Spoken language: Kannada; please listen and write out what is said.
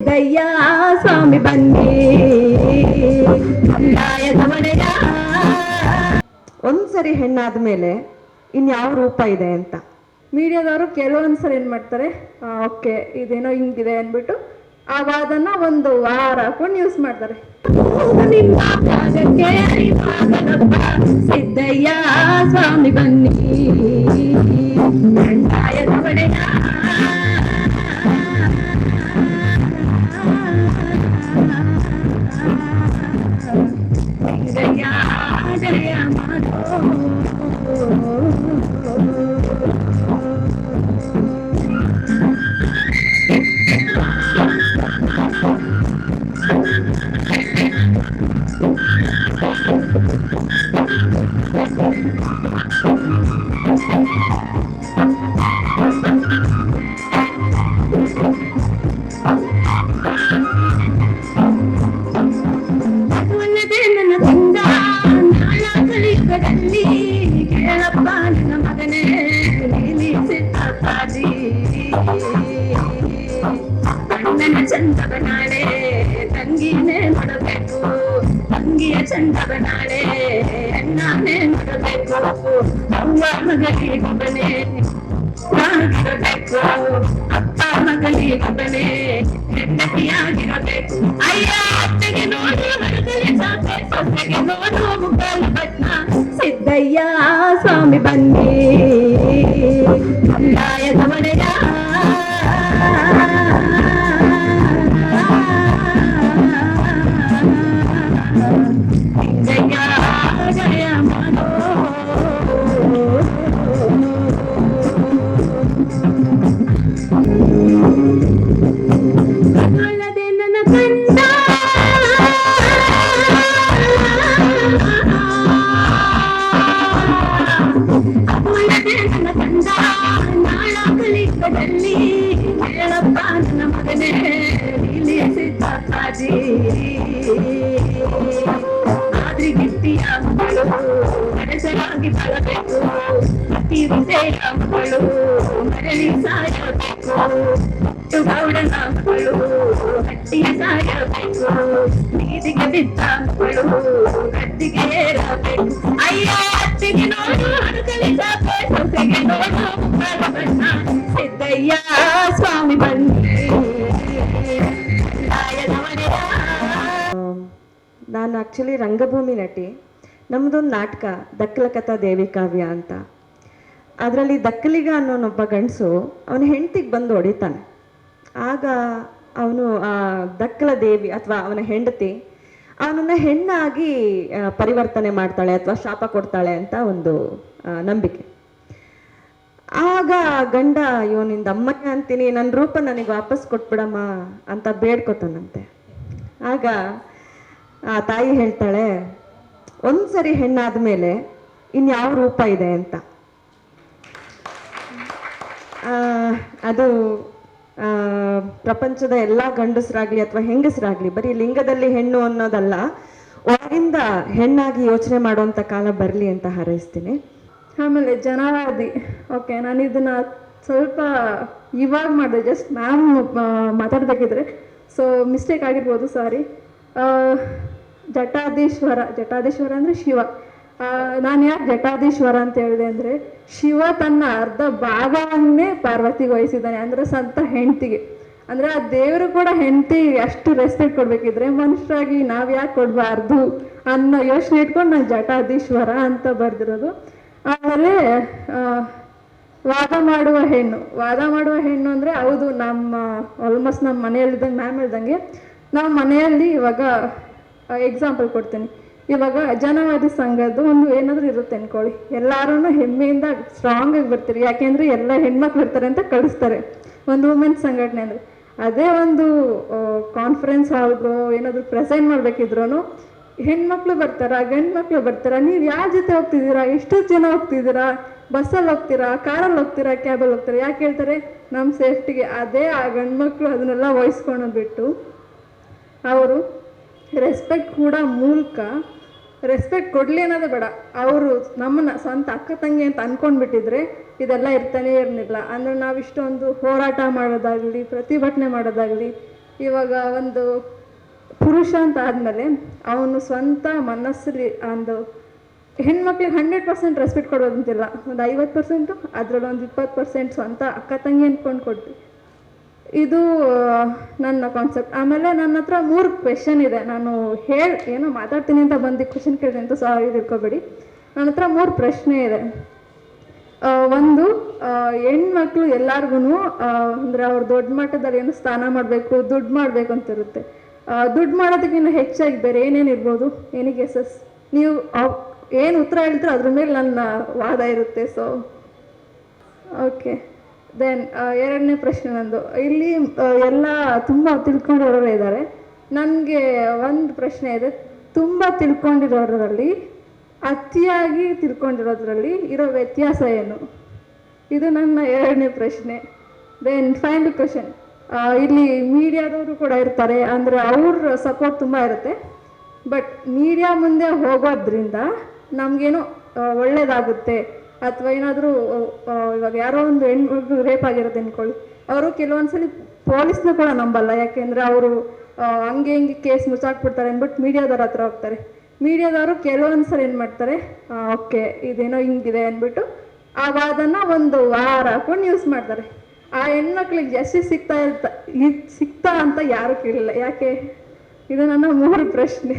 ದಯ್ಯ ಸ್ವಾಮಿ ಬನ್ನಿ. ಒಂದ್ಸರಿ ಹೆಣ್ಣಾದ ಹೆಣ್ಣಾದ್ಮೇಲೆ ಇನ್ಯಾವ ರೂಪ ಇದೆ ಅಂತ? ಮೀಡಿಯಾದವರು ಕೆಲವೊಂದ್ಸರಿ ಏನ್ ಏನು ಮಾಡ್ತಾರೆ? ಓಕೆ ಇದೇನೋ ಹಿಂಗಿದೆ ಅಂದ್ಬಿಟ್ಟು ಆ ವಾದನ ಒಂದು ವಾರ ಹಾಕೊಂಡು ಯೂಸ್ ಮಾಡ್ತಾರೆ. ಸಿದ್ದಯ್ಯ ಸ್ವಾಮಿ ಬನ್ನಿ. Oh, my God. ಕೇಳಪ್ಪ ನನ್ನ ಮಗನೇ ನೀಲಿ ಸಿದ್ಧಾದಿ ಅಣ್ಣನ ಚಂದವ ನಾಳೆ ತಂಗಿನೇ ನೋಡಬೇಕು ತಂಗಿಯ ಚಂದವ ನಾಳೆ ಅಣ್ಣನೇ ನೋಡಬೇಕು ಅವ್ವ ಮಗಳಿಗೊಬ್ಬನೇ ನಾಗಿರಬೇಕು ಅಪ್ಪ ಮಗಳಿಗೊಬ್ಬನೇ ಹೆಂಡತಿಯಾಗಿರಬೇಕು ಅಯ್ಯ ಸಿದ್ದಯ್ಯ ಸ್ವಾಮಿ ಬನ್ನಿ ನ್ಯಾಯದ ಒಡೆಯ ಮನಸ್ಸರಾಗಿ ಬರಬೇಕು ಅತಿ ವಿಜಯ ಮಗಳು ಮರಳಿ ಸಾಯಬೇಕು ಹುಟ್ಟು ಗೌಡನ ಮಗಳು ಹಟ್ಟಿ ಸಾಯಬೇಕು ನೀದಿಗೆ ಬಿದ್ದ ಮಗಳು ಗದ್ದಿಗೆ ಏರಬೇಕು ಅಯ್ಯ ಅತ್ತಿಗೆ ನೋಡು ಹಣಕಲಿ ಸಾಕೆ ಸೊಸೆಗೆ ನೋಡು ಮುಖದ ಬಣ್ಣ ಸಿದ್ದಯ್ಯ ಸ್ವಾಮಿ ಬನ್ನಿ ನ್ಯಾಯದ ಒಡೆಯ ಆಮ್, ನಾನು ಆ್ಯಕ್ಚುಲಿ ರಂಗಭೂಮಿ ನಟಿ ನಮ್ಮದೊಂದು ನಾಟಕ ದಕ್ಕಲಕಥಾ ದೇವಿ ಕಾವ್ಯ ಅಂತ. ಅದರಲ್ಲಿ ದಕ್ಕಲಿಗ ಅನ್ನೋನೊಬ್ಬ ಗಂಡಸು ಅವನ ಹೆಂಡತಿಗೆ ಬಂದು ಹೊಡಿತಾನೆ. ಆಗ ಅವನು ಆ ದಕ್ಕಲ ದೇವಿ ಅಥವಾ ಅವನ ಹೆಂಡತಿ ಅವನನ್ನು ಹೆಣ್ಣಾಗಿ ಪರಿವರ್ತನೆ ಮಾಡ್ತಾಳೆ ಅಥವಾ ಶಾಪ ಕೊಡ್ತಾಳೆ ಅಂತ ಒಂದು ನಂಬಿಕೆ. ಆಗ ಗಂಡ, ಅಯ್ಯೋ, ನಿಂದ ಅಂತೀನಿ ನನ್ನ ರೂಪ ನನಗೆ ವಾಪಸ್ ಕೊಟ್ಬಿಡಮ್ಮ ಅಂತ ಬೇಡ್ಕೊತಾನಂತೆ. ಆಗ ಆ ತಾಯಿ ಹೇಳ್ತಾಳೆ ಒಂದ್ಸರಿ ಹೆಣ್ಣಾದ್ಮೇಲೆ ಇನ್ಯಾವ ರೂಪ ಇದೆ ಅಂತ? ಅದು ಪ್ರಪಂಚದ ಎಲ್ಲ ಗಂಡಸರಾಗ್ಲಿ ಅಥವಾ ಹೆಂಗಸರಾಗ್ಲಿ, ಬರೀ ಲಿಂಗದಲ್ಲಿ ಹೆಣ್ಣು ಅನ್ನೋದಲ್ಲ, ಒಳಗಿಂದ ಹೆಣ್ಣಾಗಿ ಯೋಚನೆ ಮಾಡುವಂಥ ಕಾಲ ಬರಲಿ ಅಂತ ಹಾರೈಸ್ತೀನಿ. ಆಮೇಲೆ ಜನವಾದಿ ಓಕೆ ನಾನು ಇದನ್ನ ಸ್ವಲ್ಪ ಇವಾಗ ಮಾಡಿದೆ ಜಸ್ಟ್ ಮ್ಯಾಮ್ ಮಾತಾಡ್ಬೇಕಿದ್ರೆ. ಸೊ ಮಿಸ್ಟೇಕ್ ಆಗಿರ್ಬೋದು ಸಾರಿ ಜಟಾಧೀಶ್ವರ ಜಟಾಧೀಶ್ವರ ಅಂದರೆ ಶಿವ. ನಾನು ಯಾಕೆ ಜಟಾಧೀಶ್ವರ ಅಂತ ಹೇಳಿದೆ ಅಂದರೆ, ಶಿವ ತನ್ನ ಅರ್ಧ ಭಾಗವನ್ನೇ ಪಾರ್ವತಿಗೆ ವಹಿಸಿದ್ದಾನೆ, ಅಂದರೆ ಸಂತ ಹೆಂಡತಿಗೆ. ಅಂದರೆ ಆ ದೇವರು ಕೂಡ ಹೆಂಡತಿ, ಅಷ್ಟು ರೆಸ್ಪೆಕ್ಟ್ ಕೊಡಬೇಕಿದ್ರೆ ಮನುಷ್ಯರಾಗಿ ನಾವು ಯಾಕೆ ಕೊಡಬಾರ್ದು ಅನ್ನೋ ಯೋಚನೆ ಇಟ್ಕೊಂಡು ನಾನು ಜಟಾಧೀಶ್ವರ ಅಂತ ಬರೆದಿರೋದು. ಆಮೇಲೆ ವಾದ ಮಾಡುವ ಹೆಣ್ಣು. ವಾದ ಮಾಡುವ ಹೆಣ್ಣು ಅಂದರೆ ಹೌದು, ನಮ್ಮ ಆಲ್ಮೋಸ್ಟ್ ನಮ್ಮ ಮನೆಯಲ್ಲಿದ್ದಂಗೆ ಮ್ಯಾಮ್ ಹೇಳ್ದಂಗೆ ನಾವು ಮನೆಯಲ್ಲಿ ಇವಾಗ ಎಕ್ಸಾಂಪಲ್ ಕೊಡ್ತೀನಿ. ಇವಾಗ ಜನವಾದಿ ಸಂಘದ್ದು ಒಂದು ಏನಾದರೂ ಇರುತ್ತೆ ಅನ್ಕೊಳ್ಳಿ. ಎಲ್ಲರೂ ಹೆಮ್ಮೆಯಿಂದ ಸ್ಟ್ರಾಂಗ್ ಆಗಿ ಬರ್ತೀರಿ. ಯಾಕೆಂದ್ರೆ ಎಲ್ಲ ಹೆಣ್ಮಕ್ಳು ಇರ್ತಾರೆ ಅಂತ ಕಳಿಸ್ತಾರೆ. ಒಂದು ವುಮೆನ್ಸ್ ಸಂಘಟನೆ ಅಂದರೆ. ಅದೇ ಒಂದು ಕಾನ್ಫರೆನ್ಸ್ ಹಾಲ್ಗೋ ಏನಾದರೂ ಪ್ರೆಸೆಂಟ್ ಮಾಡಬೇಕಿದ್ರು ಹೆಣ್ಮಕ್ಳು ಬರ್ತಾರ ಗಂಡು ಮಕ್ಕಳು ಬರ್ತಾರ, ನೀವು ಯಾರ ಜೊತೆ ಹೋಗ್ತಿದ್ದೀರಾ, ಎಷ್ಟೊತ್ತು ಜನ ಹೋಗ್ತಿದ್ದೀರಾ, ಬಸ್ಸಲ್ಲಿ ಹೋಗ್ತೀರಾ, ಕಾರಲ್ಲಿ ಹೋಗ್ತೀರಾ, ಕ್ಯಾಬಲ್ಲಿ ಹೋಗ್ತೀರಾ, ಯಾಕೆ ಹೇಳ್ತಾರೆ? ನಮ್ಮ ಸೇಫ್ಟಿಗೆ ಅದೇ ಆ ಗಂಡು ಮಕ್ಕಳು ಅದನ್ನೆಲ್ಲ ವಹಿಸ್ಕೊಳೋದು ಬಿಟ್ಟು ಅವರು ರೆಸ್ಪೆಕ್ಟ್ ಕೂಡ ಮೂಲಕ. ರೆಸ್ಪೆಕ್ಟ್ ಕೊಡಲಿ ಅನ್ನೋದು ಬೇಡ. ಅವರು ನಮ್ಮನ್ನ ಸ್ವಂತ ಅಕ್ಕ ತಂಗಿ ಅಂತ ಅನ್ಕೊಂಡ್ಬಿಟ್ಟಿದ್ರೆ ಇದೆಲ್ಲ ಇರ್ತಾನೆ ಇರಲಿಲ್ಲ. ಅಂದರೆ ನಾವು ಇಷ್ಟೊಂದು ಹೋರಾಟ ಮಾಡೋದಾಗಲಿ, ಪ್ರತಿಭಟನೆ ಮಾಡೋದಾಗಲಿ, ಇವಾಗ ಒಂದು ಪುರುಷ ಅಂತ ಆದಮೇಲೆ ಅವನು ಸ್ವಂತ ಮನಸ್ಸಲ್ಲಿ ಒಂದು ಹೆಣ್ಮಕ್ಳಿಗೆ ಹಂಡ್ರೆಡ್ ಪರ್ಸೆಂಟ್ ರೆಸ್ಪೆಕ್ಟ್ ಕೊಡೋದಂತಿಲ್ಲ. ಒಂದು ಐವತ್ತು ಪರ್ಸೆಂಟು ಅದರಲ್ಲಿ ಒಂದು ಇಪ್ಪತ್ತು ಪರ್ಸೆಂಟ್ ಸ್ವಂತ ಅಕ್ಕ ತಂಗಿ ಅಂದ್ಕೊಂಡು ಕೊಡ್ತೀವಿ ಇದು ನನ್ನ ಕಾನ್ಸೆಪ್ಟ್ ಆಮೇಲೆ ನನ್ನ ಹತ್ರ ಮೂರು ಕ್ವೆಶನ್ ಇದೆ. ನಾನು ಹೇಳಿ, ಏನೋ ಮಾತಾಡ್ತೀನಿ ಅಂತ ಬಂದು ಕ್ವೆಶನ್ ಕೇಳಿದೆ ಅಂತ ಸಾರಿ ತಿಳ್ಕೊಬೇಡಿ ನನ್ನ ಹತ್ರ ಮೂರು ಪ್ರಶ್ನೆ ಇದೆ. ಒಂದು ಹೆಣ್ಮಕ್ಳು ಎಲ್ಲಾರ್ಗು ಅಂದರೆ ಅವ್ರು ದೊಡ್ಡ ಮಟ್ಟದಲ್ಲಿ ಏನು ಸ್ಥಾನ ಮಾಡಬೇಕು, ದುಡ್ಡು ಮಾಡಬೇಕು ಅಂತ ಇರುತ್ತೆ. ದುಡ್ಡು ಮಾಡೋದಕ್ಕಿಂತ ಹೆಚ್ಚಾಗಿ ಬೇರೆ ಏನೇನು ಇರ್ಬೋದು? ಏನಿಗೆ ಸಸ್ ನೀವು ಏನು ಉತ್ತರ ಹೇಳ್ತೀರೋ ಅದ್ರ ಮೇಲೆ ನನ್ನ ವಾದ ಇರುತ್ತೆ ಸೊ ಓಕೆ ದೆನ್ ಎರಡನೇ ಪ್ರಶ್ನೆ ನಂದು. ಇಲ್ಲಿ ಎಲ್ಲ ತುಂಬ ತಿಳ್ಕೊಂಡಿರೋರು ಇದ್ದಾರೆ. ನನಗೆ ಒಂದು ಪ್ರಶ್ನೆ ಇದೆ. ತುಂಬ ತಿಳ್ಕೊಂಡಿರೋರಲ್ಲಿ ಅತಿಯಾಗಿ ತಿಳ್ಕೊಂಡಿರೋದ್ರಲ್ಲಿ ಇರೋ ವ್ಯತ್ಯಾಸ ಏನು? ಇದು ನನ್ನ ಎರಡನೇ ಪ್ರಶ್ನೆ. ದೆನ್ ಫೈನಲ್ ಕ್ವಶನ್ ಇಲ್ಲಿ ಮೀಡಿಯಾದವರು ಕೂಡ ಇರ್ತಾರೆ. ಅಂದರೆ ಅವ್ರ ಸಪೋರ್ಟ್ ತುಂಬ ಇರುತ್ತೆ. ಬಟ್ ಮೀಡಿಯಾ ಮುಂದೆ ಹೋಗೋದ್ರಿಂದ ನಮಗೇನೋ ಒಳ್ಳೇದಾಗುತ್ತೆ. ಅಥವಾ ಏನಾದರೂ ಇವಾಗ ಯಾರೋ ಒಂದು ಹೆಣ್ಮಗು ರೇಪ್ ಆಗಿರೋದು ಅಂದ್ಕೊಳ್ಳಿ ಅವರು ಕೆಲವೊಂದ್ಸಲಿ ಪೊಲೀಸ್ನ ಕೂಡ ನಂಬಲ್ಲ. ಯಾಕೆಂದರೆ ಅವರು ಹಂಗೆ ಹಿಂಗೆ ಕೇಸ್ ಮುಚ್ಚಾಕ್ಬಿಡ್ತಾರೆ ಅಂದ್ಬಿಟ್ಟು ಮೀಡಿಯಾದವ್ರ ಹತ್ರ ಹೋಗ್ತಾರೆ. ಮೀಡಿಯಾದವರು ಕೆಲವೊಂದ್ಸಲ ಏನು ಮಾಡ್ತಾರೆ ಓಕೆ, ಇದೇನೋ ಹಿಂಗಿದೆ ಅಂದ್ಬಿಟ್ಟು ಆ ವಾದನ ಒಂದು ವಾರ ಹಾಕೊಂಡು ಯೂಸ್ ಮಾಡ್ತಾರೆ. ಆ ಹೆಣ್ಮಕ್ಳಿಗೆ ಜಸ್ಟಿಸ್ ಸಿಗ್ತಾ ಇರ್ತ ಸಿಗ್ತಾ ಅಂತ ಯಾರು ಕೇಳಿಲ್ಲ. ಯಾಕೆ? ಇದು ನನ್ನ ಮೂರು ಪ್ರಶ್ನೆ.